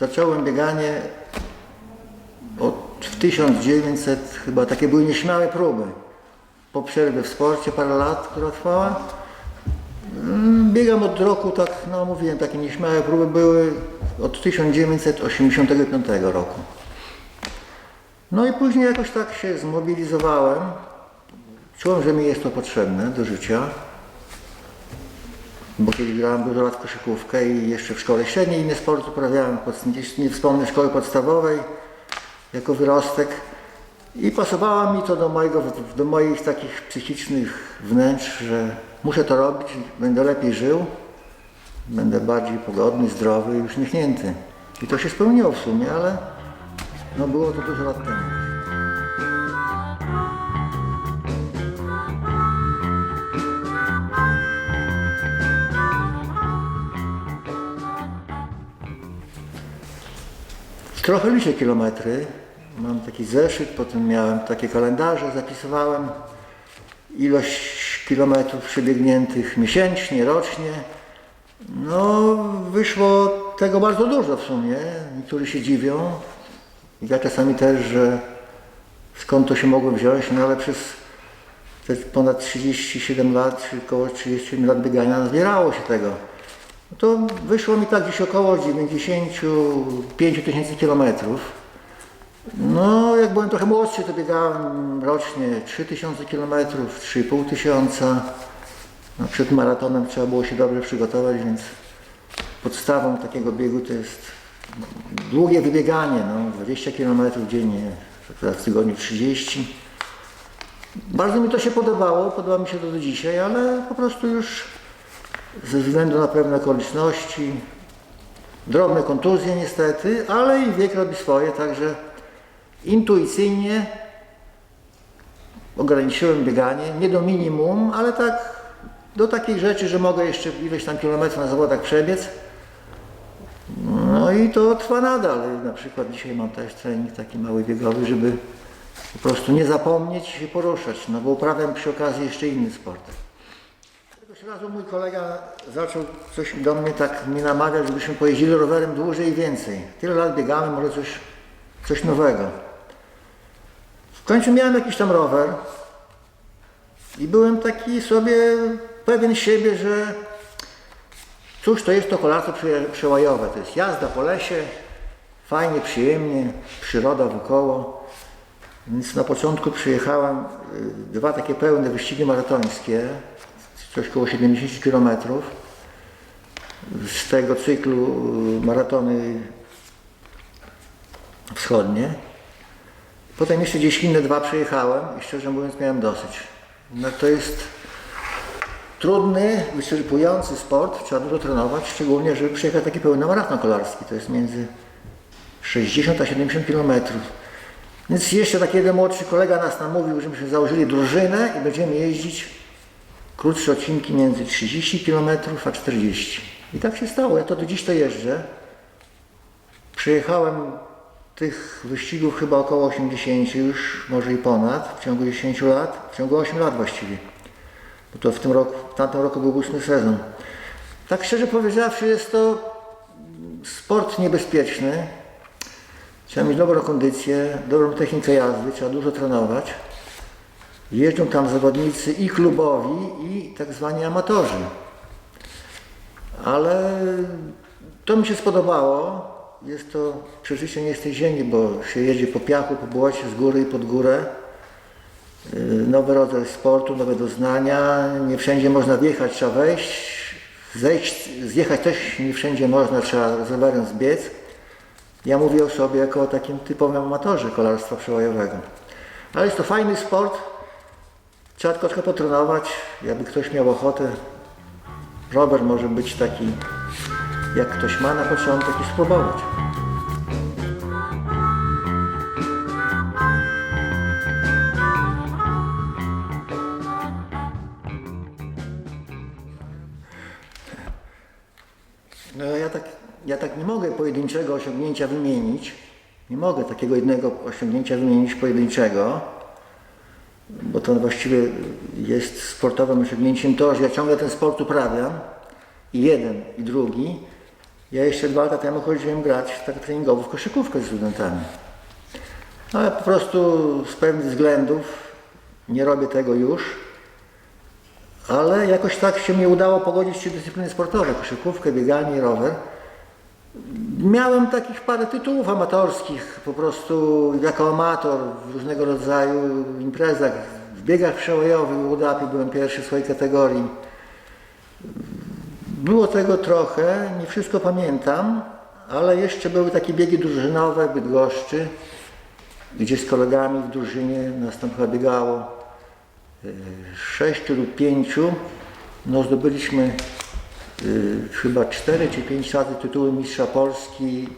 Zacząłem bieganie od, w 1900, chyba takie były nieśmiałe próby. Po przerwie w sporcie parę lat, która trwała. Mm, Biegam od roku, tak, no mówiłem, takie nieśmiałe próby były od 1985 roku. No i później jakoś tak się zmobilizowałem. Czułem, że mi jest to potrzebne do życia. Bo kiedy grałem dużo lat w koszykówkę i jeszcze w szkole średniej inne sporty uprawiałem, nie wspomnę szkoły podstawowej jako wyrostek. I pasowało mi to do, mojego, do moich takich psychicznych wnętrz, że muszę to robić, będę lepiej żył, będę bardziej pogodny, zdrowy i uśmiechnięty. I to się spełniło w sumie, ale no było to dużo lat temu. Trochę liczę kilometry. Mam taki zeszyt, potem miałem takie kalendarze, zapisywałem ilość kilometrów przebiegniętych miesięcznie, rocznie. No, wyszło tego bardzo dużo w sumie. Niektórzy się dziwią. Ja czasami też, że skąd to się mogło wziąć, no ale przez te ponad 37 lat, czy około 37 lat biegania nazbierało się tego. To wyszło mi tak gdzieś około 95 tysięcy kilometrów. No, jak byłem trochę młodszy, to biegałem rocznie 3000 kilometrów, 2500 tysiąca. No, przed maratonem trzeba było się dobrze przygotować, więc podstawą takiego biegu to jest długie wybieganie, no, 20 kilometrów dziennie, w tygodniu 30. Bardzo mi to się podobało, podoba mi się to do dzisiaj, ale po prostu już ze względu na pewne okoliczności, drobne kontuzje niestety, ale i wiek robi swoje, także intuicyjnie ograniczyłem bieganie, nie do minimum, ale tak do takich rzeczy, że mogę jeszcze ileś tam kilometrów na zawodach przebiec. No i to trwa nadal. Na przykład dzisiaj mam też trening taki mały biegowy, żeby po prostu nie zapomnieć się poruszać, no bo uprawiam przy okazji jeszcze inny sport. Razu mój kolega zaczął coś do mnie tak mi namawiać, żebyśmy pojeździli rowerem dłużej i więcej. Tyle lat biegamy, może coś, coś nowego. W końcu miałem jakiś tam rower i byłem taki sobie pewien siebie, że cóż to jest to kolarstwo prze- przełajowe. To jest jazda po lesie, fajnie, przyjemnie, przyroda wokoło. Więc na początku przyjechałem y, dwa takie pełne wyścigi maratońskie, coś około 70 km. Z tego cyklu y, maratony wschodnie. Potem jeszcze gdzieś inne dwa przejechałem i szczerze mówiąc miałem dosyć. No to jest trudny, wyczerpujący sport, trzeba dużo trenować, szczególnie żeby przejechać taki pełny maraton kolarski. To jest między 60 a 70 kilometrów. Więc jeszcze taki jeden młodszy kolega nas namówił, żebyśmy założyli drużynę i będziemy jeździć krótsze odcinki między 30 km a 40. I tak się stało. Ja to do dziś to jeżdżę. Przejechałem tych wyścigów chyba około 80 już, może i ponad, w ciągu 10 lat, w ciągu 8 lat właściwie. Bo to w tym roku, w tamtym roku był ósmy sezon. Tak szczerze powiedziawszy, jest to sport niebezpieczny. Trzeba mieć dobrą kondycję, dobrą technikę jazdy, trzeba dużo trenować. Jeżdżą tam zawodnicy i klubowi, i tak zwani amatorzy. Ale to mi się spodobało. Jest to przeżycie nie z tej ziemi, bo się jedzie po piachu, po błocie, z góry i pod górę. Yy, Nowy rodzaj sportu, nowe doznania. Nie wszędzie można wjechać, trzeba wejść. Zejść, zjechać też nie wszędzie można, trzeba z rowerem zbiec. Ja mówię o sobie jako o takim typowym amatorze kolarstwa przełajowego. Ale jest to fajny sport. Trzeba trochę potrenować. Jakby ktoś miał ochotę, rower może być taki, jak ktoś ma na początek i spróbować. No ja tak, ja tak nie mogę pojedynczego osiągnięcia wymienić. Nie mogę takiego jednego osiągnięcia wymienić pojedynczego, bo to właściwie jest sportowym osiągnięciem to, że ja ciągle ten sport uprawiam i jeden i drugi Ja jeszcze dwa lata temu chodziłem grać tak treningowo w koszykówkę z studentami. Ale po prostu z pewnych względów nie robię tego już. Ale jakoś tak się mi udało pogodzić trzy dyscypliny sportowe, koszykówkę, bieganie i rower. Miałem takich parę tytułów amatorskich, po prostu jako amator w różnego rodzaju imprezach, w biegach przełajowych w Udapie byłem pierwszy w swojej kategorii. Było tego trochę, nie wszystko pamiętam, ale jeszcze były takie biegi drużynowe Bydgoszczy, gdzie z kolegami w drużynie nas tam chyba biegało e, sześciu lub pięciu. No zdobyliśmy chyba cztery czy pięć razy tytuły mistrza Polski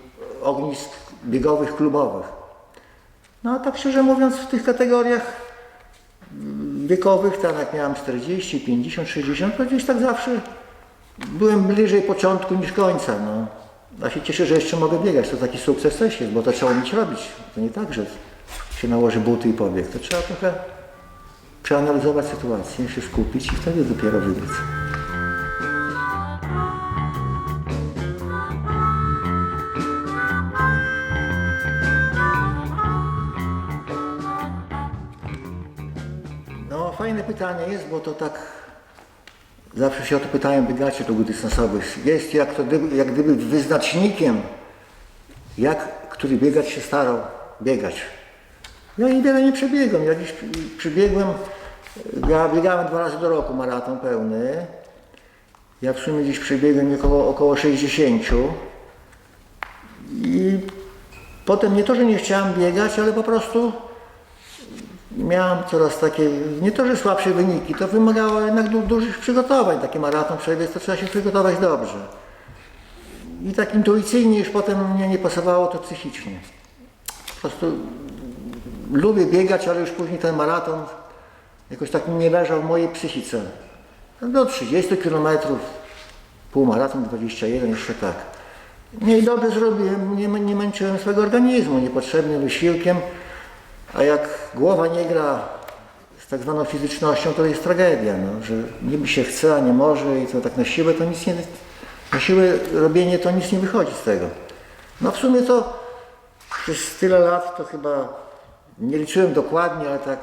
ognisk biegowych klubowych. No a tak szczerze mówiąc w tych kategoriach mm, wiekowych, tak jak miałem 40, 50, 60, to gdzieś tak zawsze byłem bliżej początku niż końca. No. Ja się cieszę, że jeszcze mogę biegać, to taki sukces też jest, bo to trzeba umieć robić. To nie tak, że się nałoży buty i pobieg. To trzeba trochę przeanalizować sytuację, się skupić i wtedy dopiero wybiec. Pytanie jest, bo to tak zawsze się o to pytają biegacze długodystansowych. Jest jak, to, jak gdyby wyznacznikiem, jak który biegacz się starał biegać. Ja niewiele nie przebiegłem. Ja dziś przy- przybiegłem, ja biegałem dwa razy do roku maraton pełny. Ja w sumie dziś przebiegłem około, około 60. I potem nie to, że nie chciałem biegać, ale po prostu miałem coraz takie, nie to, że słabsze wyniki, to wymagało jednak du- dużych przygotowań. Taki maraton przebiec, to trzeba się przygotować dobrze. I tak intuicyjnie już potem mnie nie pasowało to psychicznie. Po prostu lubię biegać, ale już później ten maraton jakoś tak nie leżał w mojej psychice. Do 30 km, półmaraton 21, jeszcze tak. Nie i dobrze zrobiłem, nie, nie męczyłem swojego organizmu niepotrzebnym wysiłkiem, a jak głowa nie gra z tak zwaną fizycznością, to jest tragedia, no, że niby się chce, a nie może i to tak na siłę to nic nie, na siłę robienie to nic nie wychodzi z tego. No w sumie to przez tyle lat to chyba nie liczyłem dokładnie, ale tak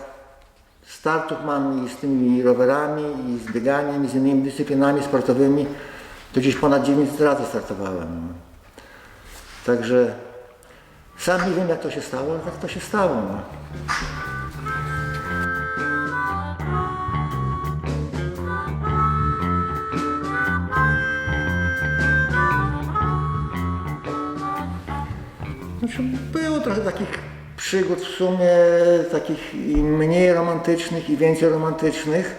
startów mam i z tymi rowerami, i z bieganiem, i z innymi dyscyplinami sportowymi, to gdzieś ponad 900 razy startowałem. Także sam nie wiem jak to się stało, ale tak to się stało. No. Było trochę takich przygód w sumie, takich i mniej romantycznych i więcej romantycznych.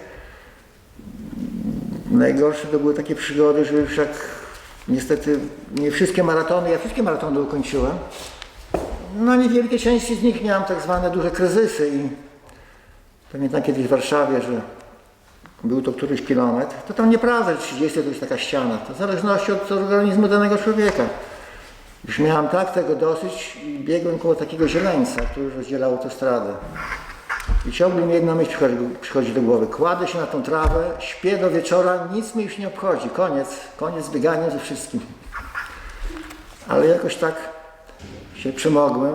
Najgorsze to były takie przygody, że już jak niestety nie wszystkie maratony, ja wszystkie maratony ukończyłem. No niewielkie części z nich miałem tak zwane duże kryzysy i pamiętam kiedyś w Warszawie, że był to któryś kilometr, to tam nieprawda, że 30 to jest taka ściana, to w zależności od organizmu danego człowieka. Już miałem tak tego dosyć i biegłem koło takiego zieleńca, który rozdzielał autostradę. I ciągle mi jedna myśl przychodzi, przychodzi do głowy. Kładę się na tą trawę, śpię do wieczora, nic mi już nie obchodzi. Koniec, koniec z bieganiem ze wszystkim. Ale jakoś tak się przemogłem,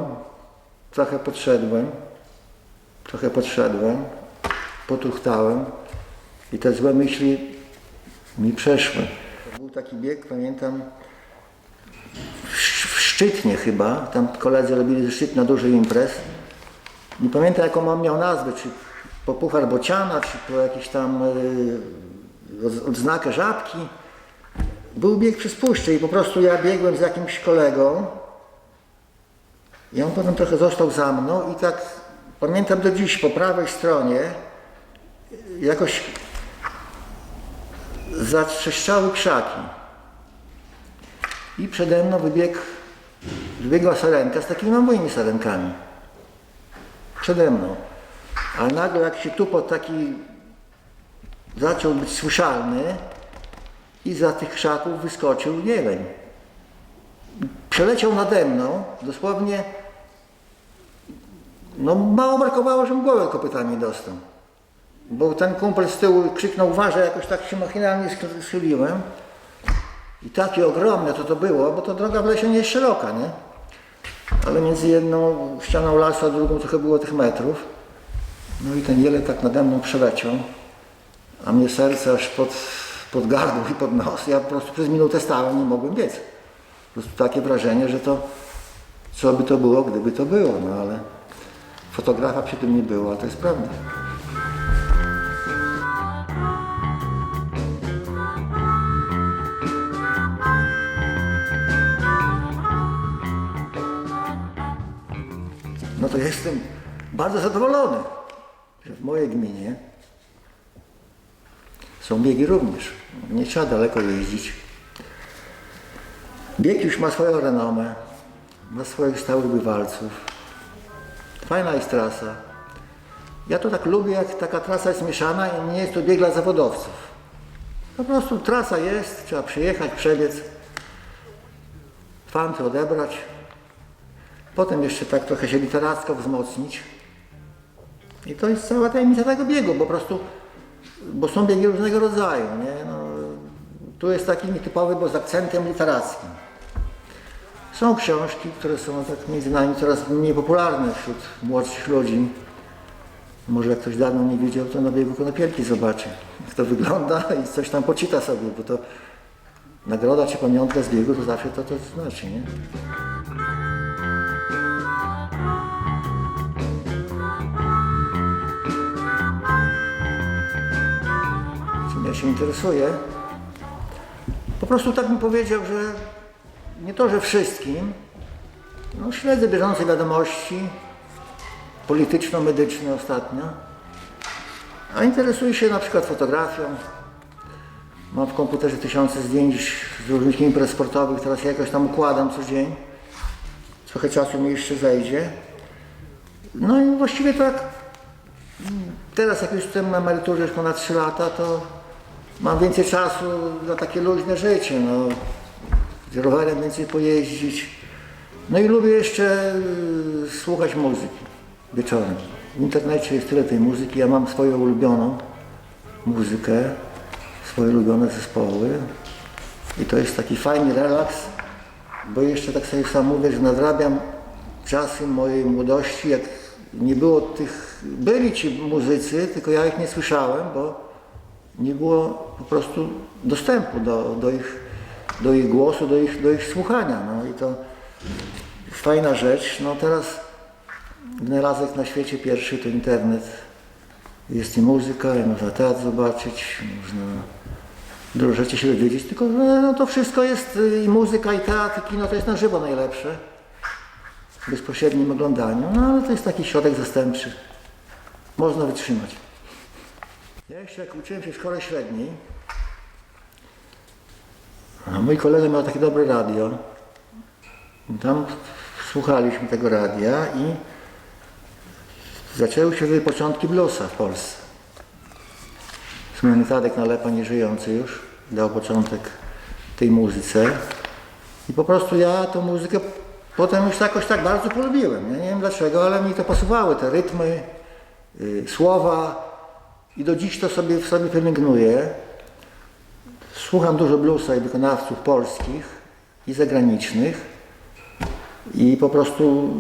trochę podszedłem, trochę podszedłem, potuchtałem i te złe myśli mi przeszły. Był taki bieg, pamiętam, w Szczytnie chyba, tam koledzy robili ze Szczytna dużo imprez. Nie pamiętam jaką on miał nazwę, czy po puchar bociana, czy po jakiś tam od- odznakę żabki. Był bieg przez puszczę i po prostu ja biegłem z jakimś kolegą i on potem trochę został za mną i tak pamiętam do dziś po prawej stronie jakoś zatrzeszczały krzaki. I przede mną wybiegł, wybiegła sarenka z takimi moimi sarenkami. Przede mną. Ale nagle jak się tupot taki zaczął być słyszalny i za tych krzaków wyskoczył jeleń. Przeleciał nade mną, dosłownie, no mało brakowało, żebym głowę kopytami dostał. Bo ten kumpel z tyłu krzyknął uważaj, jakoś tak się machinalnie schyliłem. I takie ogromne to to było, bo to droga w lesie nie jest szeroka, nie? Ale między jedną ścianą lasu a drugą trochę było tych metrów. No i ten jeleń tak nade mną przeleciał, a mnie serce aż pod, pod gardło i pod nos. Ja po prostu przez minutę stałem, nie mogłem biec. Po prostu takie wrażenie, że to, co by to było, gdyby to było, no ale fotografa przy tym nie było, a to jest prawda. No to jestem bardzo zadowolony, że w mojej gminie są biegi również. Nie trzeba daleko jeździć. Bieg już ma swoją renomę, ma swoich stałych bywalców. Fajna jest trasa. Ja to tak lubię, jak taka trasa jest mieszana i nie jest to bieg dla zawodowców. Po prostu trasa jest, trzeba przyjechać, przebiec, fanty odebrać, potem jeszcze tak trochę się literacko wzmocnić. I to jest cała tajemnica tego biegu, po prostu, bo są biegi różnego rodzaju, nie? No, tu jest taki nietypowy, bo z akcentem literackim. Są książki, które są tak między nami coraz mniej popularne wśród młodszych ludzi. Może jak ktoś dawno nie widział, to na biegu konopielki zobaczy, jak to wygląda i coś tam poczyta sobie, bo to nagroda czy pamiątka z biegu to zawsze to, to znaczy, nie? czym ja się interesuję. Po prostu tak mi powiedział, że nie to, że wszystkim, no śledzę bieżące wiadomości polityczno-medyczne ostatnio, a interesuję się na przykład fotografią. Mam w komputerze tysiące zdjęć z różnych imprez sportowych, teraz ja jakoś tam układam co dzień. Trochę czasu mi jeszcze zejdzie. No i właściwie tak Teraz jak już jestem na emeryturze już ponad 3 lata, to mam więcej czasu na takie luźne życie, no. Rowerem więcej pojeździć. No i lubię jeszcze y, słuchać muzyki wieczorem. W internecie jest tyle tej muzyki, ja mam swoją ulubioną muzykę, swoje ulubione zespoły i to jest taki fajny relaks, bo jeszcze tak sobie sam mówię, że nadrabiam czasy mojej młodości, jak nie było tych, byli ci muzycy, tylko ja ich nie słyszałem, bo nie było po prostu dostępu do, do, ich, do ich głosu, do ich, do ich słuchania. No i to fajna rzecz. No teraz wynalazek na świecie pierwszy to internet. Jest i muzyka, i można teatr zobaczyć, można dużo rzeczy się dowiedzieć, tylko że no, to wszystko jest y, i muzyka, i teatr, i kino to jest na żywo najlepsze w bezpośrednim oglądaniu, no ale to jest taki środek zastępczy. Można wytrzymać. Ja jeszcze jak uczyłem się w szkole średniej, a mój kolega miał takie dobre radio. Tam słuchaliśmy tego radia i zaczęły się początki bluesa w Polsce. Słynny Tadek Nalepa, nieżyjący już, dał początek tej muzyce. I po prostu ja tą muzykę potem już jakoś tak bardzo polubiłem. Ja nie wiem dlaczego, ale mi to pasowały, te rytmy, y, słowa i do dziś to sobie w sobie pielęgnuję. Słucham dużo bluesa i wykonawców polskich i zagranicznych i po prostu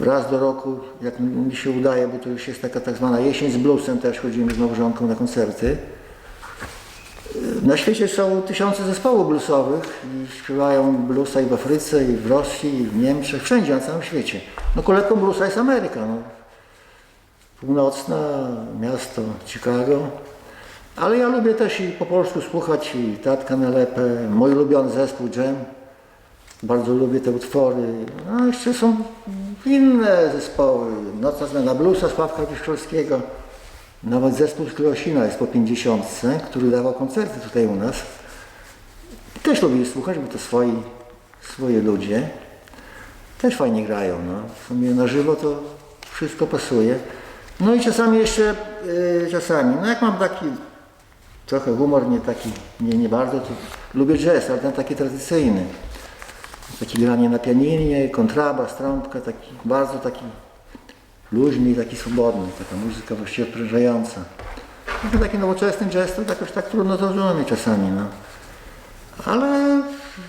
raz do roku, jak mi się udaje, bo to już jest taka tak zwana jesień z bluesem, też chodzimy z małżonką na koncerty. Na świecie są tysiące zespołów bluesowych i śpiewają bluesa i w Afryce, i w Rosji, i w Niemczech, wszędzie na całym świecie. No kolebką bluesa jest Ameryka. No. Północna, miasto Chicago. Ale ja lubię też i po polsku słuchać i Tatka Nalepę, mój ulubiony zespół Jam. Bardzo lubię te utwory. No jeszcze są inne zespoły. Nocna zmiana bluesa Sławka Piszczolskiego. Nawet zespół z Krosina jest po 50, który dawał koncerty tutaj u nas. Też lubię słuchać, bo to swoi, swoje ludzie. Też fajnie grają. No. W sumie na żywo to wszystko pasuje. No i czasami jeszcze, yy, czasami, no jak mam taki trochę humor, nie taki, nie, nie bardzo, lubię jazz, ale ten taki tradycyjny. Takie granie na pianinie, kontrabas, trąbka, taki bardzo taki luźny i taki swobodny, taka muzyka właściwie odprężająca. No taki nowoczesny jazz to jakoś tak trudno zrozumieć czasami, no. Ale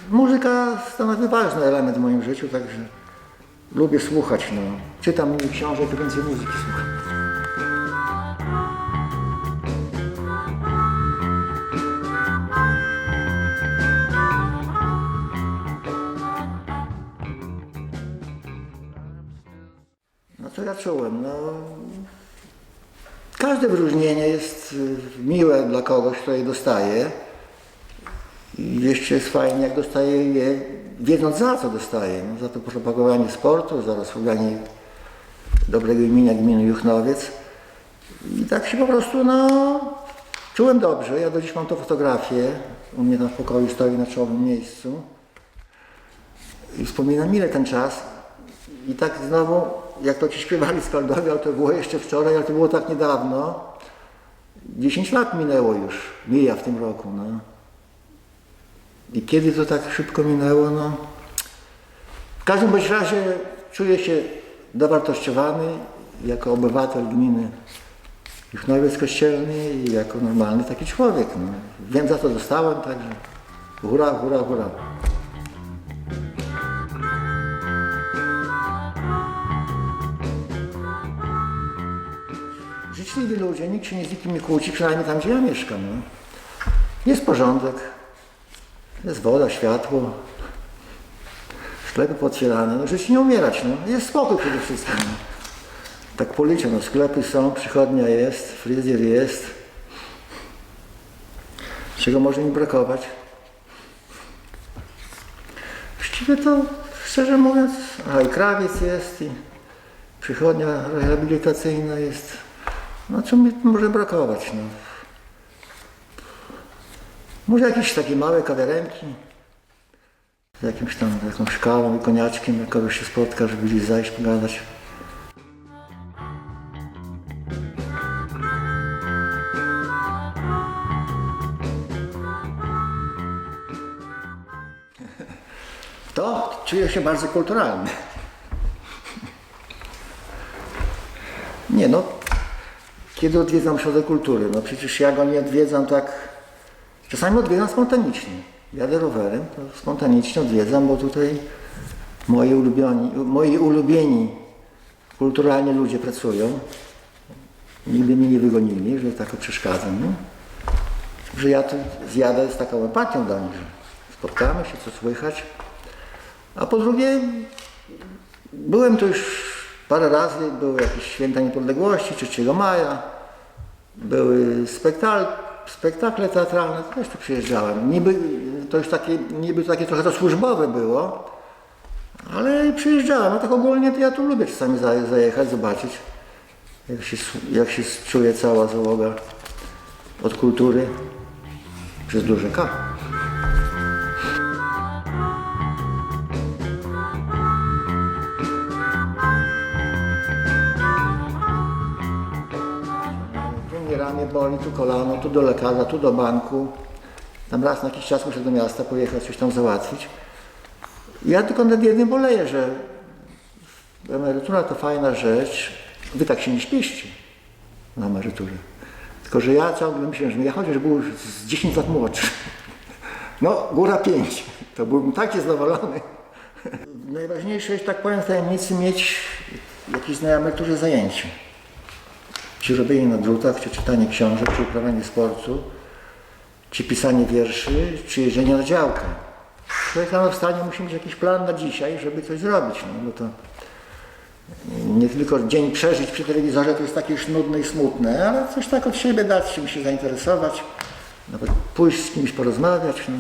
muzyka stanowi ważny element w moim życiu, także lubię słuchać. No. Czytam książek, więcej muzyki słucham. Czułem? No, każde wyróżnienie jest y, miłe dla kogoś, kto je dostaje. I jeszcze jest fajnie, jak dostaje je, wiedząc za co dostaje. No, za to propagowanie sportu, za rozsługanie dobrego imienia gminy Juchnowiec. I tak się po prostu, no, czułem dobrze. Ja do dziś mam to fotografię. U mnie tam w pokoju stoi na czołowym miejscu. I wspominam ile ten czas. I tak znowu, jak to ci śpiewali skaldowie, ale to było jeszcze wczoraj, ale to było tak niedawno. 10 lat minęło już, mija w tym roku. No. I kiedy to tak szybko minęło, no. W każdym bądź razie czuję się dowartościowany jako obywatel gminy Juchnowiec Kościelny i jako normalny taki człowiek. No. Wiem za co dostałem, także hura, hura, hura. Życzliwi ludzie, nikt się nie z nikim nie kłóci, przynajmniej tam, gdzie ja mieszkam. No. Jest porządek, jest woda, światło, sklepy potwierane. No, żyć nie umierać, no. jest spokój przede wszystkim. No. Tak policzę, no, sklepy są, przychodnia jest, fryzjer jest. Czego może mi brakować? Właściwie to, szczerze mówiąc, a i krawiec jest, i przychodnia rehabilitacyjna jest. No co mi może brakować? No. Może jakieś takie małe kawiarenki z jakimś tam, jakąś kawą i koniaczkiem, kogoś się spotka, żeby gdzieś zajść, pogadać. To czuję się bardzo kulturalny. Nie no, kiedy odwiedzam ośrodek kultury? No przecież ja go nie odwiedzam tak, czasami odwiedzam spontanicznie. Jadę rowerem, to spontanicznie odwiedzam, bo tutaj moi ulubieni, moi ulubieni kulturalnie ludzie pracują. Nigdy mnie nie wygonili, że tak przeszkadzam. No. Że ja tu zjadę z taką empatią do nich, że spotkamy się, co słychać. A po drugie, byłem tu już parę razy, były jakieś święta niepodległości, 3 maja, były spektakle, spektakle teatralne, też tu przyjeżdżałem. Niby to już takie, niby takie trochę to służbowe było, ale przyjeżdżałem. A tak ogólnie to ja tu lubię czasami zaje- zajechać, zobaczyć, jak się, jak się czuje cała załoga od kultury przez duże K. ramię boli, tu kolano, tu do lekarza, tu do banku. Tam raz na jakiś czas muszę do miasta pojechać, coś tam załatwić. Ja tylko nad jednym boleję, że emerytura to fajna rzecz. Wy tak się nie śpieście na emeryturę. Tylko, że ja ciągle myślę, że ja chociaż był z 10 lat młodszy. No, góra 5. To byłbym taki zadowolony. Najważniejsze jest, tak powiem, w tajemnicy mieć jakieś na emeryturze zajęcie czy robienie na drutach, czy czytanie książek, czy uprawianie sportu, czy pisanie wierszy, czy jeżdżenie na działkę. Człowiek rano wstanie, musi mieć jakiś plan na dzisiaj, żeby coś zrobić, no bo to nie tylko dzień przeżyć przy telewizorze to jest takie już nudne i smutne, ale coś tak od siebie dać, czymś się zainteresować, nawet pójść z kimś porozmawiać, no,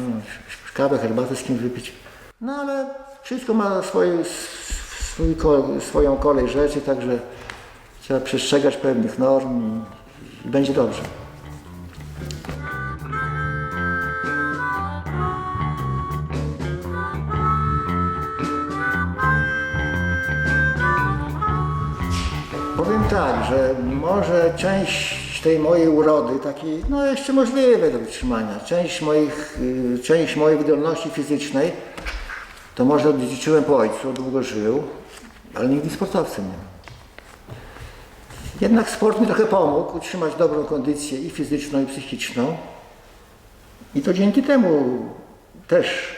kawę, herbatę z kimś wypić. No ale wszystko ma swoje, swój, swoją kolej rzeczy, także Trzeba przestrzegać pewnych norm i, będzie dobrze. Powiem tak, że może część tej mojej urody, takiej, no jeszcze możliwe do wytrzymania, część, moich, y, część mojej wydolności fizycznej, to może odziedziczyłem po ojcu, długo żył, ale nigdy sportowcem nie. Jednak sport mi trochę pomógł utrzymać dobrą kondycję i fizyczną, i psychiczną. I to dzięki temu też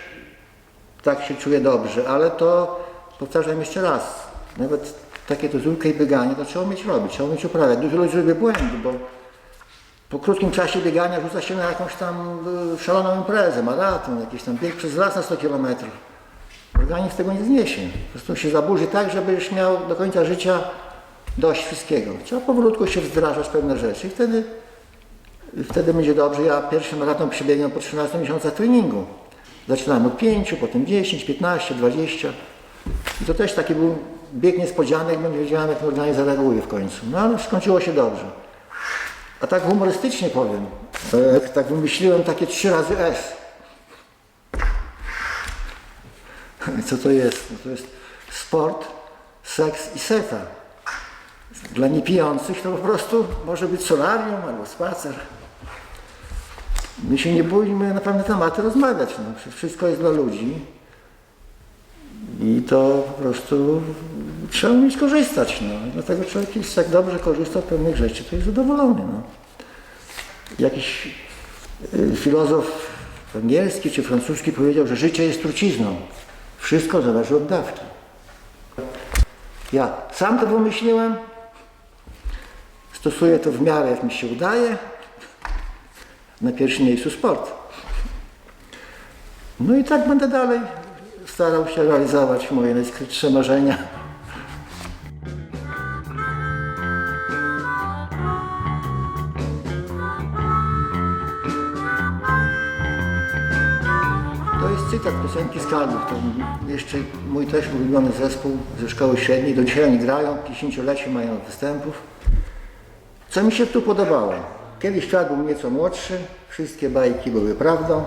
tak się czuję dobrze, ale to powtarzam jeszcze raz, nawet takie dozórkę i bieganie to trzeba umieć robić, trzeba umieć uprawiać. Dużo ludzi robi błędy, bo po krótkim czasie biegania rzuca się na jakąś tam y, szaloną imprezę, maraton, jakiś tam bieg przez las na 100 km. Organizm tego nie zniesie. Po prostu się zaburzy tak, żebyś miał do końca życia dość wszystkiego. Trzeba powolutku się wdrażać pewne rzeczy i wtedy, wtedy będzie dobrze. Ja pierwszy maraton przebiegłem po 13 miesiącach treningu. Zaczynałem od 5, potem 10, 15, 20. I to też taki był bieg niespodzianek, bo nie wiedziałem, jak ten organizm zareaguje w końcu. No ale skończyło się dobrze. A tak humorystycznie powiem, to jak tak wymyśliłem takie trzy razy S. Co to jest? No to jest sport, seks i seta. Dla niepijących to po prostu może być solarium albo spacer. My się nie bójmy na pewne tematy rozmawiać. No, wszystko jest dla ludzi. I to po prostu trzeba umieć korzystać. No. Dlatego człowiek jest tak dobrze korzysta z pewnych rzeczy, to jest zadowolony. No. Jakiś y, filozof angielski czy francuski powiedział, że życie jest trucizną. Wszystko zależy od dawki. Ja sam to wymyśliłem, stosuję to w miarę jak mi się udaje. Na pierwszym miejscu sport. No i tak będę dalej starał się realizować moje najskrytsze marzenia. To jest cytat piosenki Skarbów. To jeszcze mój też ulubiony zespół ze szkoły średniej. Do dzisiaj oni grają, 50-lecie mają występów. Co mi się tu podobało? Kiedyś świat był nieco młodszy, wszystkie bajki były prawdą,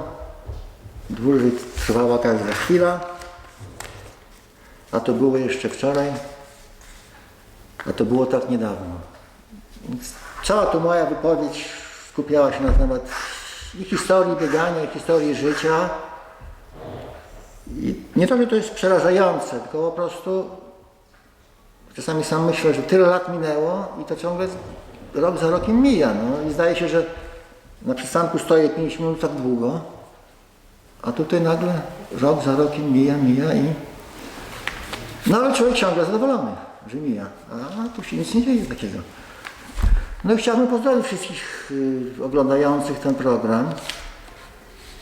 dłużej trwała każda chwila, a to było jeszcze wczoraj, a to było tak niedawno. Więc cała tu moja wypowiedź skupiała się na temat i historii biegania, i historii życia. I nie to, że to jest przerażające, tylko po prostu czasami sam myślę, że tyle lat minęło i to ciągle rok za rokiem mija. No. I zdaje się, że na przystanku stoję 5 minut tak długo, a tutaj nagle rok za rokiem mija, mija i... No ale człowiek ciągle zadowolony, że mija, a tu się nic nie dzieje takiego. No i chciałbym pozdrowić wszystkich y, oglądających ten program.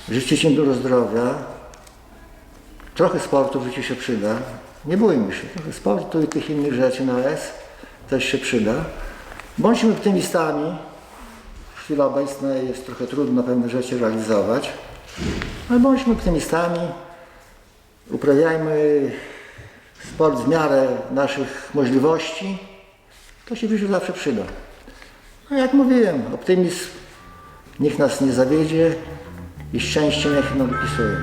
Życzyć im dużo zdrowia. Trochę sportu w życiu się przyda. Nie bójmy się. Trochę sportu i tych innych rzeczy na S też się przyda. Bądźmy optymistami. W chwili obecnej jest trochę trudno pewne rzeczy realizować. Ale bądźmy optymistami. Uprawiajmy sport w miarę naszych możliwości. To się w życiu zawsze przyda. No jak mówiłem, optymizm niech nas nie zawiedzie i szczęście niech nam wypisuje.